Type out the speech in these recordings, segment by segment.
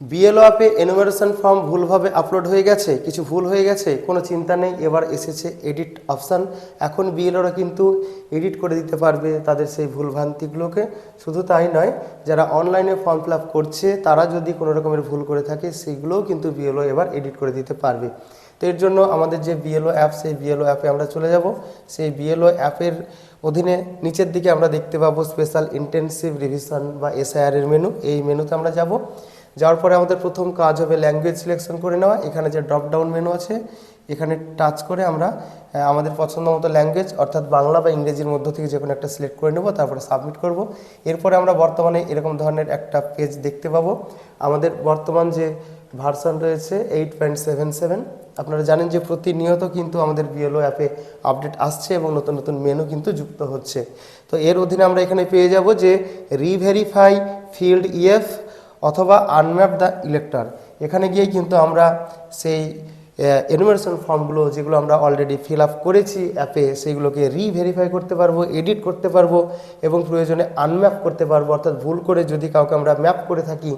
BLO অ্যাপে enumeration form ভুলভাবে upload হয়ে গেছে, কিছু ভুল হয়ে গেছে, কোনো চিন্তা নেই, এবার এসেছে এডিট অপশান এখন বিএলওরা কিন্তু এডিট করে দিতে পারবে তাদের সেই ভুলভ্রান্তিগুলোকে। শুধু তাই নয়, যারা অনলাইনে ফর্ম ফিল করছে, তারা যদি কোনো রকমের ভুল করে থাকে সেইগুলোও কিন্তু বিএলও এবার এডিট করে দিতে পারবে। তো এর জন্য আমাদের যে বিএলও অ্যাপ সেই বিএলও অ্যাপে আমরা চলে যাব। সেই বিএলও অ্যাপের অধীনে নিচের দিকে আমরা দেখতে পাবো স্পেশাল ইন্টেনসিভ রিভিশন বা এসআইআর এর মেনু এই মেনুতে আমরা যাব। যাওয়ার পরে আমাদের প্রথম কাজ হবে ল্যাঙ্গুয়েজ সিলেকশন করে নেওয়া। এখানে যে ড্রপ ডাউন মেনু আছে, এখানে টাচ করে আমরা আমাদের পছন্দ মতো ল্যাঙ্গুয়েজ অর্থাৎ বাংলা বা ইংরেজির মধ্য থেকে যে কোনো একটা সিলেক্ট করে নেব, তারপরে সাবমিট করব। এরপরে আমরা বর্তমানে এরকম ধরনের একটা পেজ দেখতে পাবো। আমাদের বর্তমান যে ভার্সন রয়েছে এইট পয়েন্ট সেভেন সেভেন আপনারা জানেন যে প্রতিনিয়ত কিন্তু আমাদের বিএলও অ্যাপে আপডেট আসছে এবং নতুন নতুন মেনু কিন্তু যুক্ত হচ্ছে। তো এর অধীনে আমরা এখানে পেয়ে যাব যে reverify field E F unmap the elector এখানে গিয়ে কিন্তু আমরা সেই এনুমারেশন ফর্মগুলো যেগুলো আমরা অলরেডি ফিল আপ করেছি অ্যাপে সেইগুলোকে রিভেরিফাই করতে পারব এডিট করতে পারব এবং প্রয়োজনে আনম্যাপ করতে পারব, অর্থাৎ ভুল করে যদি কাউকে আমরা ম্যাপ করে থাকি,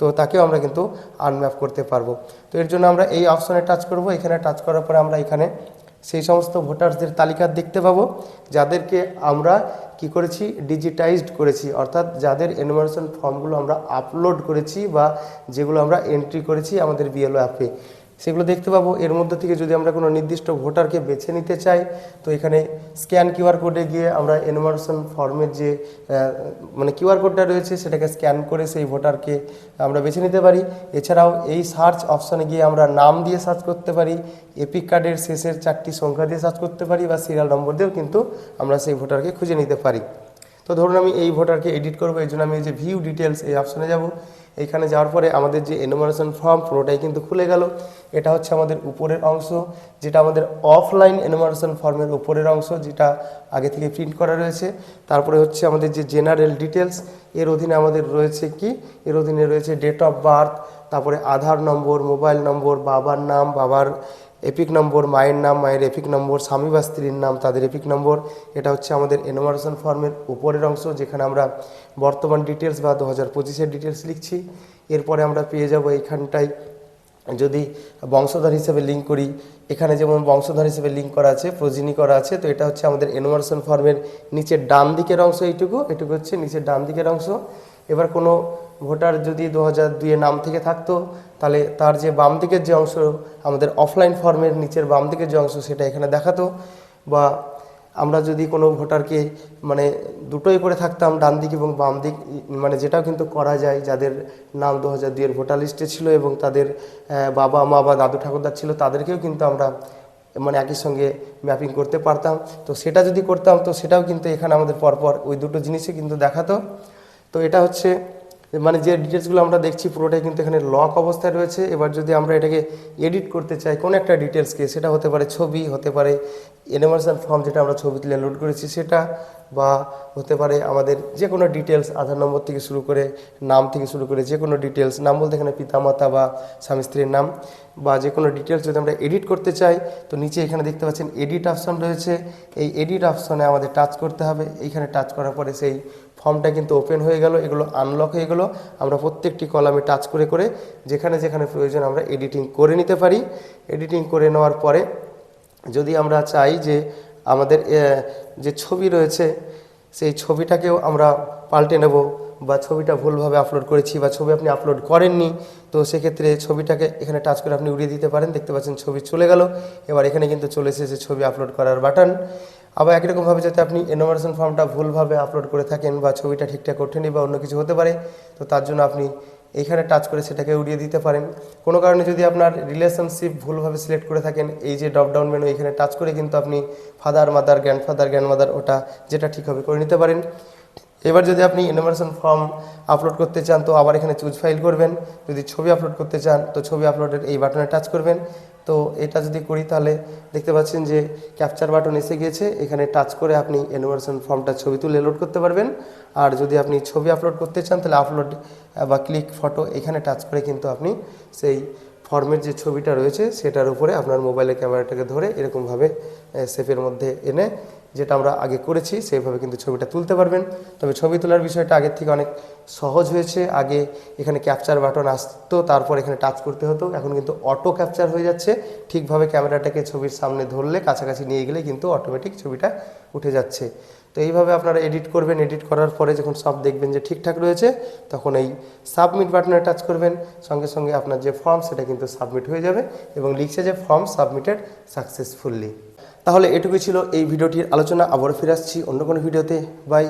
তো তাকেও আমরা কিন্তু আনম্যাপ করতে পারব। তো এর জন্য আমরা এই অপশনে টাচ করব। এখানে টাচ করার পরে আমরা এখানে সেই সমস্ত ভোটার্সদের তালিকা দেখতে পাবো, যাদেরকে আমরা কি করেছি? ডিজিটাইজড করেছি। অর্থাৎ যাদের এনুমারেশন ফর্মগুলো আমরা আপলোড করেছি বা যেগুলো আমরা এন্ট্রি করেছি আমাদের বিএলও অ্যাপে সেগুলো দেখতে পাবো। এর মধ্যে থেকে যদি আমরা কোনো নির্দিষ্ট ভোটারকে বেছে নিতে চাই, তো এখানে স্ক্যান কিউআর কোডে গিয়ে আমরা এনুমারেশন ফর্মের যে মানে কিউআর কোডটা রয়েছে, সেটাকে স্ক্যান করে সেই ভোটারকে আমরা বেছে নিতে পারি। এছাড়াও এই সার্চ অপশানে গিয়ে আমরা নাম দিয়ে সার্চ করতে পারি, এপিক কার্ডের শেষের চারটি সংখ্যা দিয়ে সার্চ করতে পারি বা সিরিয়াল নম্বর দিয়েও কিন্তু আমরা সেই ভোটারকে খুঁজে নিতে পারি। তো ধরুন আমি এই ভোটারকে এডিট করব, এই জন্য আমি এই যে ভিউ ডিটেলস এই অপশানে যাব। এইখানে যাওয়ার পরে আমাদের যে এনুমারেশন ফর্ম পুরোটাই কিন্তু খুলে গেল। এটা হচ্ছে আমাদের উপরের অংশ, যেটা আমাদের অফলাইন এনুমারেশন ফর্মের উপরের অংশ, যেটা আগে থেকে প্রিন্ট করা রয়েছে। তারপরে হচ্ছে আমাদের যে জেনারেল ডিটেলস এর অধীনে আমাদের রয়েছে কি? এর অধীনে রয়েছে ডেট অফ বার্থ তারপরে আধার নম্বর মোবাইল নম্বর, বাবার নাম, বাবার এপিক নম্বর মায়ের নাম, মায়ের এপিক নম্বর, স্বামী বা স্ত্রীর নাম, তাদের এপিক নম্বর। এটা হচ্ছে আমাদের এনোমারেশন ফর্মের উপরের অংশ, যেখানে আমরা বর্তমান ডিটেলস বা দু হাজার পঁচিশের ডিটেলস লিখছি। এরপরে আমরা পেয়ে যাব এইখানটায় যদি বংশধর হিসেবে লিঙ্ক করি, এখানে যেমন বংশধর হিসেবে লিঙ্ক করা আছে, প্রজিনি করা আছে, তো এটা হচ্ছে আমাদের এনোমারেশন ফর্মের নিচের ডান দিকের অংশ এইটুকু, এটুকু হচ্ছে নিচের ডান দিকের অংশ। এবার কোনো ভোটার যদি দু হাজার দুইয়ের নাম থেকে থাকতো, তাহলে তার যে বাম দিকের যে অংশ, আমাদের অফলাইন ফর্মের নিচের বাম দিকের যে অংশ, সেটা এখানে দেখাতো। বা আমরা যদি কোনো ভোটারকে মানে দুটোই করে থাকতাম, ডান দিক এবং বাম দিক মানে যেটাও কিন্তু করা যায়, যাদের নাম দু হাজার দুইয়ের ভোটার লিস্টে ছিল এবং তাদের বাবা, মা বা দাদু ঠাকুরদার ছিল, তাদেরকেও কিন্তু আমরা মানে একই সঙ্গে ম্যাপিং করতে পারতাম। তো সেটা যদি করতাম, তো সেটাও কিন্তু এখানে আমাদের পরপর ওই দুটো জিনিসই কিন্তু দেখাতো। তো এটা হচ্ছে মানে যে ডিটেলসগুলো আমরা দেখছি পুরোটাই কিন্তু এখানে লক অবস্থায় রয়েছে। এবার যদি আমরা এটাকে এডিট করতে চাই, কোনো একটা ডিটেলসকে সেটা হতে পারে ছবি, হতে পারে এনিমেশন ফর্ম যেটা আমরা ছবি তুলে লোড করেছি সেটা, বা হতে পারে আমাদের যে কোনো ডিটেলস আধার নম্বর থেকে শুরু করে নাম থেকে শুরু করে যে কোনো ডিটেলস নাম বলতে এখানে পিতামাতা বা স্বামী স্ত্রীর নাম, বা যে কোনো ডিটেলস যদি আমরা এডিট করতে চাই, তো নিচে এখানে দেখতে পাচ্ছেন এডিট অপশন রয়েছে। এই এডিট অপশনে আমাদের টাচ করতে হবে। এইখানে টাচ করার পরে সেই ফর্মটা কিন্তু ওপেন হয়ে গেল, এগুলো আনলক হয়ে গেল। আমরা প্রত্যেকটি কলামে টাচ করে করে যেখানে যেখানে প্রয়োজন আমরা এডিটিং করে নিতে পারি। এডিটিং করে নেওয়ার পরে যদি আমরা চাই যে আমাদের যে ছবি রয়েছে, সেই ছবিটাকেও আমরা পাল্টে নেব বা ছবিটা ভুলভাবে আপলোড করেছি বা ছবি আপনি আপলোড করেননি, তো সেক্ষেত্রে ছবিটাকে এখানে টাচ করে আপনি উড়িয়ে দিতে পারেন। দেখতে পাচ্ছেন ছবি চলে গেল। এবার এখানে কিন্তু চলে এসেছে ছবি আপলোড করার বাটন আবার একই রকমভাবে যাতে আপনি এনোমারেশন ফর্মটা ভুলভাবে আপলোড করে থাকেন বা ছবিটা ঠিকঠাক ওঠেনি বা অন্য কিছু হতে পারে, তো তার জন্য আপনি এইখানে টাচ করে সেটাকে উড়িয়ে দিতে পারেন। কোনো কারণে যদি আপনার রিলেশনশিপ ভুলভাবে সিলেক্ট করে থাকেন, এই যে ড্রপডাউন মেনু এখানে টাচ করে কিন্তু আপনি ফাদার মাদার গ্র্যান্ডফাদার গ্র্যান্ডমাদার ওটা যেটা ঠিক হবে করে নিতে পারেন। এবার যদি আপনি এনোমারেশন ফর্ম আপলোড করতে চান, তো আবার এখানে চুজ ফাইল করবেন। যদি ছবি আপলোড করতে চান, তো ছবি আপলোডের এই বাটনে টাচ করবেন। তো এটা যদি করি, তাহলে দেখতে পাচ্ছেন যে ক্যাপচার বাটন এসে গিয়েছে। এখানে টাচ করে আপনি এনোমারেশন ফর্মটা ছবি তুলে লোড করতে পারবেন। আর যদি আপনি ছবি আপলোড করতে চান, তাহলে আপলোড বা ক্লিক ফটো এখানে টাচ করে কিন্তু আপনি সেই ফর্মের যে ছবিটা রয়েছে, সেটার উপরে আপনার মোবাইলের ক্যামেরাটাকে ধরে এরকমভাবে সেফের মধ্যে এনে যেটা আমরা আগে করেছি, সেইভাবে কিন্তু ছবিটা তুলতে পারবেন। তবে ছবি তোলার বিষয়টা আগের থেকে অনেক সহজ হয়েছে। আগে এখানে ক্যাপচার বাটন আসতো, তারপর এখানে টাচ করতে হতো। এখন কিন্তু অটো ক্যাপচার হয়ে যাচ্ছে। ঠিকভাবে ক্যামেরাটাকে ছবির সামনে ধরলে কাছাকাছি নিয়ে গেলে কিন্তু অটোমেটিক ছবিটা উঠে যাচ্ছে। তো এইভাবে আপনারা এডিট করবেন। এডিট করার পরে যখন সব দেখবেন যে ঠিকঠাক রয়েছে, তখন এই সাবমিট বাটনে টাচ করবেন। সঙ্গে সঙ্গে আপনার যে ফর্ম সেটা কিন্তু সাবমিট হয়ে যাবে এবং লিখছে যে ফর্ম সাবমিটেড সাকসেসফুলি তাহলে এটুকুই ছিল এই ভিডিওটির আলোচনা। আবার ফিরে আসছি অন্য কোনো ভিডিওতে। বাই।